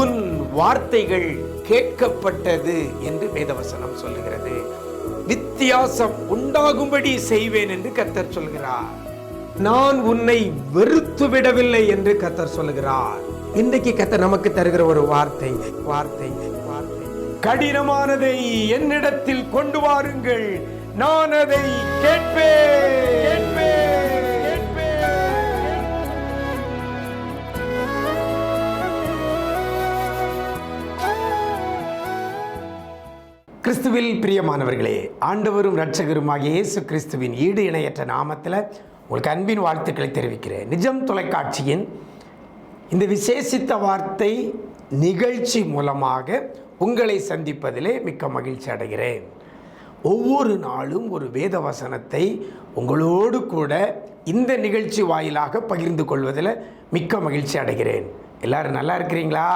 உன் வார்த்தைகள் கேட்கப்பட்டது என்று வேதவசனம் சொல்லுகிறது. வித்தியாசம் உண்டாகும்படி செய்வேன் என்று கத்தர் சொல்கிறார். நான் உன்னை வெறுத்து விடவில்லை என்று கத்தர் சொல்லுகிறார். இன்றைக்கு கத்தர் நமக்கு தருகிற ஒரு வார்த்தை வார்த்தை வார்த்தை. கடினமானதை என்னிடத்தில் கொண்டு வாருங்கள். நான் அதை கேட்பேன் கேட்பேன், கிறிஸ்துவில் பிரியமானவர்களே ஆண்டவரும் இரட்சகருமாகிய இயேசு கிறிஸ்துவின் ஈடு இணையற்ற நாமத்தில் உங்களுக்கு அன்பின் வாழ்த்துக்களை தெரிவிக்கிறேன். நிஜம் தொலைக்காட்சியின் இந்த விசேஷித்த வார்த்தை நிகழ்ச்சி மூலமாக உங்களை சந்திப்பதிலே மிக்க மகிழ்ச்சி அடைகிறேன். ஒவ்வொரு நாளும் ஒரு வேத வசனத்தை உங்களோடு கூட இந்த நிகழ்ச்சி வாயிலாக பகிர்ந்து கொள்வதில் மிக்க மகிழ்ச்சி அடைகிறேன். எல்லாரும் நல்லா இருக்கிறீங்களா?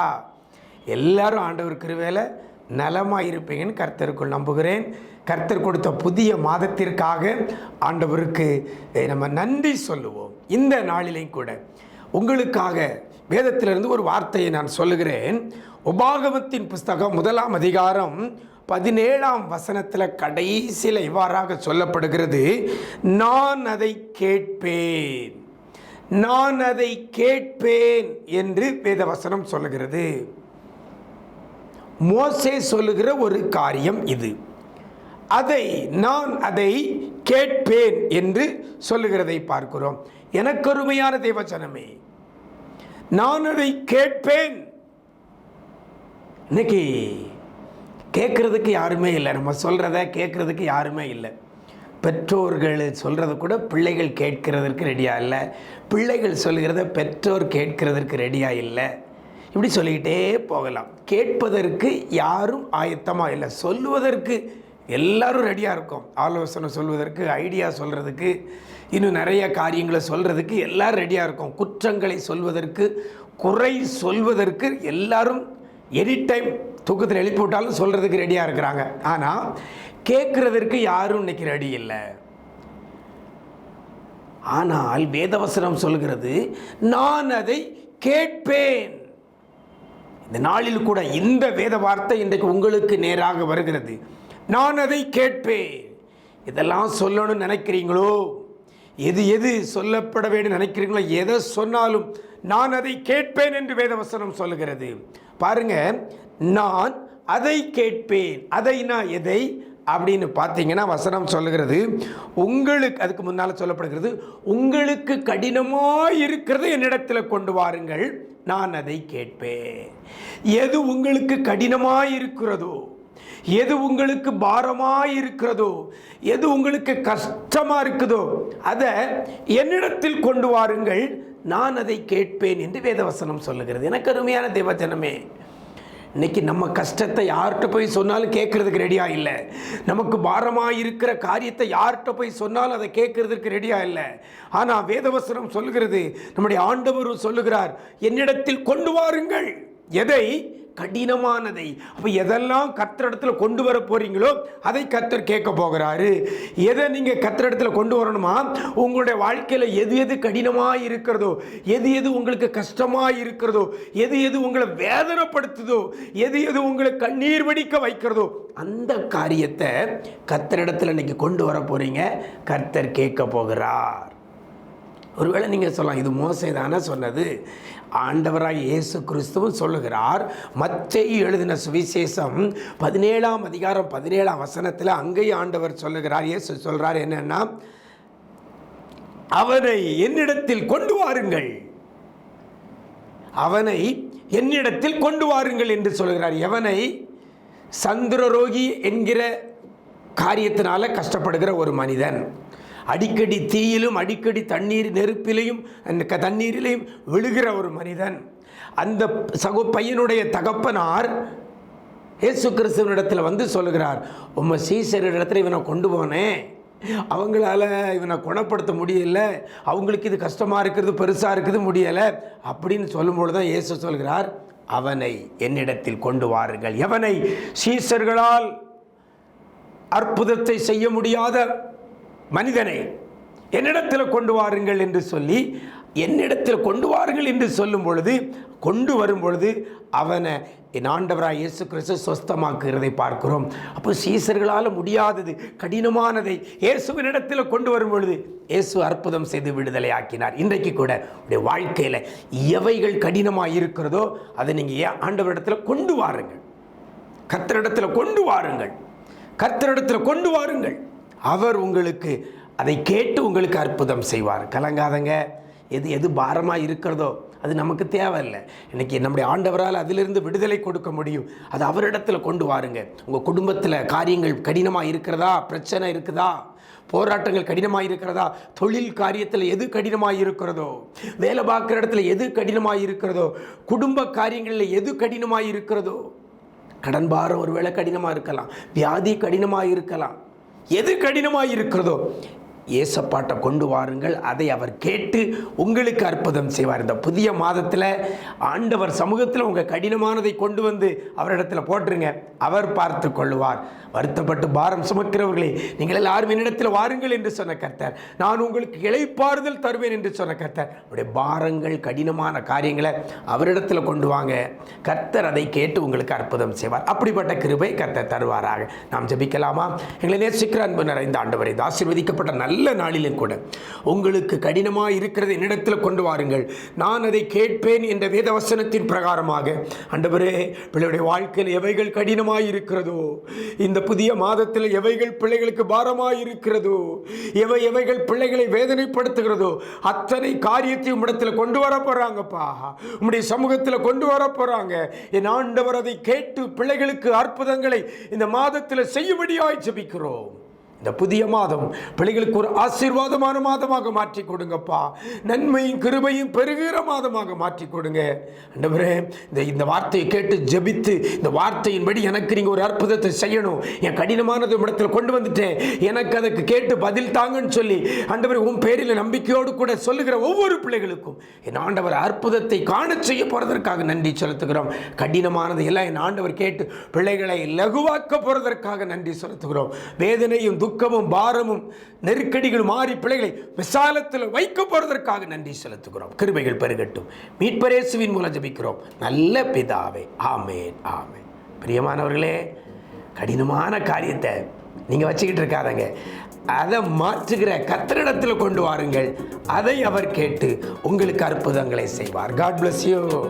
எல்லாரும் ஆண்டவர் கிருவேல நலமாக இருப்பீங்கன்னு கர்த்தருக்குள் நம்புகிறேன். கர்த்தர் கொடுத்த புதிய மாதத்திற்காக ஆண்டவருக்கு நம்ம நன்றி சொல்லுவோம். இந்த நாளிலையும் கூட உங்களுக்காக வேதத்திலிருந்து ஒரு வார்த்தையை நான் சொல்லுகிறேன். உபாகமத்தின் புஸ்தகம் முதலாம் அதிகாரம் பதினேழாம் வசனத்தில் கடைசியில் இவ்வாறாக சொல்லப்படுகிறது. நான் அதை கேட்பேன். நான் அதை கேட்பேன் என்று வேதவசனம் சொல்லுகிறது. மோசே சொல்லுகிற ஒரு காரியம் இது. அதை நான் அதை கேட்பேன் என்று சொல்லுகிறதை பார்க்கிறோம். எனக்கு அருமையான தேவச்சனமே நான் அதை கேட்பேன். இன்னைக்கு கேட்குறதுக்கு யாருமே இல்லை. நம்ம சொல்கிறத கேட்குறதுக்கு யாருமே இல்லை. பெற்றோர்கள் சொல்கிறத கூட பிள்ளைகள் கேட்கிறதற்கு ரெடியாக இல்லை. பிள்ளைகள் சொல்கிறத பெற்றோர் கேட்கிறதற்கு ரெடியாக இல்லை. இப்படி சொல்லிக்கிட்டே போகலாம். கேட்பதற்கு யாரும் ஆயத்தமாக இல்லை. சொல்லுவதற்கு எல்லாரும் ரெடியாக இருக்கும். ஆலோசனை சொல்வதற்கு ஐடியா சொல்கிறதுக்கு இன்னும் நிறைய காரியங்களை சொல்கிறதுக்கு எல்லோரும் ரெடியாக இருக்கும். குற்றங்களை சொல்வதற்கு குறை சொல்வதற்கு எல்லாரும் எனி டைம் தூக்கத்தில் எழுப்பி விட்டாலும் சொல்கிறதுக்கு ரெடியாக இருக்கிறாங்க. ஆனால் கேட்குறதற்கு யாரும் இன்றைக்கி ரெடி இல்லை. ஆனால் வேதவசனம் சொல்கிறது நான் அதை கேட்பேன். இந்த நாளில் கூட இந்த வேத வார்த்தை இன்றைக்கு உங்களுக்கு நேராக வருகிறது. நான் அதை கேட்பேன். இதெல்லாம் சொல்லணும்னு நினைக்கிறீங்களோ? எது எது சொல்லப்பட வேண்டும் நினைக்கிறீங்களோ? எதை சொன்னாலும் நான் அதை கேட்பேன் என்று வேதவசனம் சொல்லுகிறது. பாருங்க நான் அதை கேட்பேன். அதை நான் எதை? அப்படின்னு பார்த்தீங்கன்னா வசனம் சொல்லுகிறது. உங்களுக்கு அதுக்கு முன்னால் சொல்லப்படுகிறது உங்களுக்கு கடினமாக இருக்கிறது என்னிடத்தில் கொண்டு வாருங்கள். நான் அதை கேட்பேன். எது உங்களுக்கு கடினமாக இருக்கிறதோ எது உங்களுக்கு பாரமாக இருக்கிறதோ எது உங்களுக்கு கஷ்டமாக இருக்குதோ அதை என்னிடத்தில் கொண்டு வாருங்கள். நான் அதை கேட்பேன் என்று வேதவசனம் சொல்லுகிறது. எனக்கு அருமையான தேவஜனமே இன்னைக்கு நம்ம கஷ்டத்தை யார்கிட்ட போய் சொன்னாலும் கேட்கறதுக்கு ரெடியாக இல்லை. நமக்கு பாரமாக இருக்கிற காரியத்தை யார்கிட்ட போய் சொன்னாலும் அதை கேட்கறதுக்கு ரெடியாக இல்லை. ஆனால் வேதவசனம் சொல்லுகிறது நம்முடைய ஆண்டவரும் சொல்லுகிறார் என்னிடத்தில் கொண்டு வாருங்கள். எதை? கடினமானதை. அப்போ எதெல்லாம் கத்திரிடத்தில் கொண்டு வர போகிறீங்களோ அதை கத்தர் கேட்க போகிறாரு. எதை நீங்கள் கத்திரிடத்தில் கொண்டு வரணுமா? உங்களுடைய வாழ்க்கையில் எது எது கடினமாக இருக்கிறதோ எது எது உங்களுக்கு கஷ்டமாக இருக்கிறதோ எது எது உங்களை வேதனைப்படுத்துதோ எது எது உங்களை கண்ணீர் வடிக்க வைக்கிறதோ அந்த காரியத்தை கத்தரிடத்தில் இன்னைக்கு கொண்டு வர போகிறீங்க கர்த்தர் கேட்க போகிறார். ஒருவேளை நீங்கள் சொல்லலாம் இது மோசை தானே சொன்னது. ஆண்டவராக இயேசு கிறிஸ்துவும் சொல்லுகிறார் மச்சை எழுதின சுவிசேஷம் பதினேழாம் அதிகாரம் பதினேழாம் வசனத்தில் அங்கேயும் ஆண்டவர் சொல்லுகிறார் இயேசு சொல்கிறார் என்னென்னா அவனை என்னிடத்தில் கொண்டு வாருங்கள். அவனை என்னிடத்தில் கொண்டு வாருங்கள் என்று சொல்கிறார் எவனை? சந்திரரோகி என்கிற காரியத்தினால கஷ்டப்படுகிற ஒரு மனிதன். அடிக்கடி தீயிலும் அடிக்கடி தண்ணீர் நெருப்பிலையும் அந்த க- தண்ணீரிலையும் விழுகிற ஒரு மனிதன். அந்த சகோ பையனுடைய தகப்பனார் இயேசு கிறிஸ்துவனிடத்தில் வந்து சொல்லுகிறார் உம்ம சீசரிடத்தில் இவனை கொண்டு போனேன் அவங்களால இவனை குணப்படுத்த முடியல. அவங்களுக்கு இது கஷ்டமாக இருக்கிறது பெருசாக இருக்குது முடியலை. அப்படின்னு சொல்லும்பொழுது தான் இயேசு சொல்கிறார் அவனை என்னிடத்தில் கொண்டு வாருங்கள். எவனை? சீசர்களால் அற்புதத்தை செய்ய முடியாத மனிதனை என்னிடத்தில் கொண்டு வாருங்கள் என்று சொல்லி என்னிடத்தில் கொண்டு வாருங்கள் என்று சொல்லும் பொழுது கொண்டு வரும் பொழுது அவனை என் ஆண்டவராய் இயேசு கிறிஸ்து சொஸ்தமாக்குகிறதை பார்க்கிறோம். அப்போ சீசர்களால் முடியாதது கடினமானதை இயேசுவினிடத்தில் கொண்டு வரும் பொழுது இயேசு அற்புதம் செய்து விடுதலை ஆக்கினார். இன்றைக்கு கூட உடைய வாழ்க்கையில் எவைகள் கடினமாக இருக்கிறதோ அதை நீங்கள் ஏன் ஆண்டவரிடத்தில் கொண்டு வாருங்கள்? கத்தரிடத்தில் கொண்டு வாருங்கள். கர்த்தரிடத்தில் கொண்டு வாருங்கள். அவர் உங்களுக்கு அதை கேட்டு உங்களுக்கு அற்புதம் செய்வார். கலங்காதங்க. எது எது பாரமாக இருக்கிறதோ அது நமக்கு தேவையில்லை. இன்றைக்கி நம்முடைய ஆண்டவரால் அதிலிருந்து விடுதலை கொடுக்க முடியும். அது அவரிடத்தில் கொண்டு வாருங்க. உங்கள் குடும்பத்தில் காரியங்கள் கடினமாக இருக்கிறதா? பிரச்சனை இருக்குதா? போராட்டங்கள் கடினமாக இருக்கிறதா? தொழில் காரியத்தில் எது கடினமாக இருக்கிறதோ? வேலை பார்க்குற இடத்துல எது கடினமாக இருக்கிறதோ? குடும்ப காரியங்களில் எது கடினமாக இருக்கிறதோ? கடன் பாரம் ஒருவேளை கடினமாக இருக்கலாம். வியாதி கடினமாக இருக்கலாம். எது கடினமாக இருக்கிறதோ ஏசப்பாட்டை கொண்டு வாருங்கள். அதை அவர் கேட்டு உங்களுக்கு அற்புதம் செய்வார். இந்த புதிய மாதத்தில் ஆண்டவர் சமூகத்தில் உங்கள் கடினமானதை கொண்டு வந்து அவரிடத்தில் போட்டுருங்க. அவர் பார்த்து கொள்ளுவார். வருத்தப்பட்டு பாரம் சுமக்கிறவர்களே நீங்கள் எல்லாரும் என்னிடத்தில் வாருங்கள் என்று சொன்ன கர்த்தர். நான் உங்களுக்கு இளைப்பாறுதல் தருவேன் என்று சொன்ன கர்த்தர். உடைய பாரங்கள் கடினமான காரியங்களை அவரிடத்தில் கொண்டு வாங்க. கர்த்தர் அதை கேட்டு உங்களுக்கு அற்புதம் செய்வார். அப்படிப்பட்ட கிருபை கர்த்தர் தருவாராக. நாம் ஜெபிக்கலாமா? எங்களை நேசிக்கிற அன்பு நிறைந்த ஆண்டவரை ஆசீர்வதிக்கப்பட்ட நல்ல நல்ல நாளிலும் கூட உங்களுக்கு கடினமாக இருக்கிறது என்னிடத்தில் கொண்டு வாருங்கள். நான் அதை கேட்பேன் என்ற வேதவசனத்தின் பிரகாரமாக. அண்டவரே பிள்ளையுடைய வாழ்க்கையில் எவைகள் கடினமாக இருக்கிறதோ இந்த புதிய மாதத்தில் எவைகள் பிள்ளைகளுக்கு பாரமாக இருக்கிறதோ எவை எவைகள் பிள்ளைகளை வேதனைப்படுத்துகிறதோ அத்தனை காரியத்தையும் உம்மிடத்தில் கொண்டு வர போகிறாங்கப்பா உம்முடைய சமூகத்தில் கொண்டு வர போகிறாங்க என் ஆண்டவர் அதை கேட்டு பிள்ளைகளுக்கு அற்புதங்களை இந்த மாதத்தில் செய்யும்படியாய் ஜபிக்கிறோம். இந்த புதிய மாதம் பிள்ளைகளுக்கு ஒரு ஆசீர்வாதமான மாதமாக மாற்றி கொடுங்கப்பா. நன்மையும் கிருபையும் பெருகிற மாதமாக மாற்றி கொடுங்க. ஆண்டவரே இந்த இந்த வார்த்தையை கேட்டு ஜெபித்து இந்த வார்த்தையின்படி எனக்கு நீங்கள் ஒரு அற்புதத்தை செய்யணும். என் கடினமானது இடத்துல கொண்டு வந்துட்டேன். எனக்கு அதுக்கு கேட்டு பதில் தாங்கன்னு சொல்லி ஆண்டவர் உன் பேரில் நம்பிக்கையோடு கூட சொல்லுகிற ஒவ்வொரு பிள்ளைகளுக்கும் என் ஆண்டவர் அற்புதத்தை காண செய்ய போகிறதற்காக நன்றி செலுத்துகிறோம். கடினமானது எல்லாம் என் ஆண்டவர் கேட்டு பிள்ளைகளை லகுவாக்க போகிறதற்காக நன்றி செலுத்துகிறோம். வேதனையும் துக்கமும் பாரமும் நெருக்கடிகள் மாறி பிள்ளைகளை விசாலத்தில் வைக்க போகிறதற்காக நன்றி செலுத்துகிறோம். கிருபைகள் பெருகட்டும். மீட்பரேசுவின் மூலம் ஜெபிக்கிறோம். நல்ல பிதாவே. ஆமேன் ஆமேன். பிரியமானவர்களே கடினமான காரியத்தை நீங்கள் வச்சுக்கிட்டு இருக்காதங்க. அதை மாற்றுகிற கத்திரிடத்தில் கொண்டு வாருங்கள். அதை அவர் கேட்டு உங்களுக்கு அற்புதங்களை செய்வார். God bless you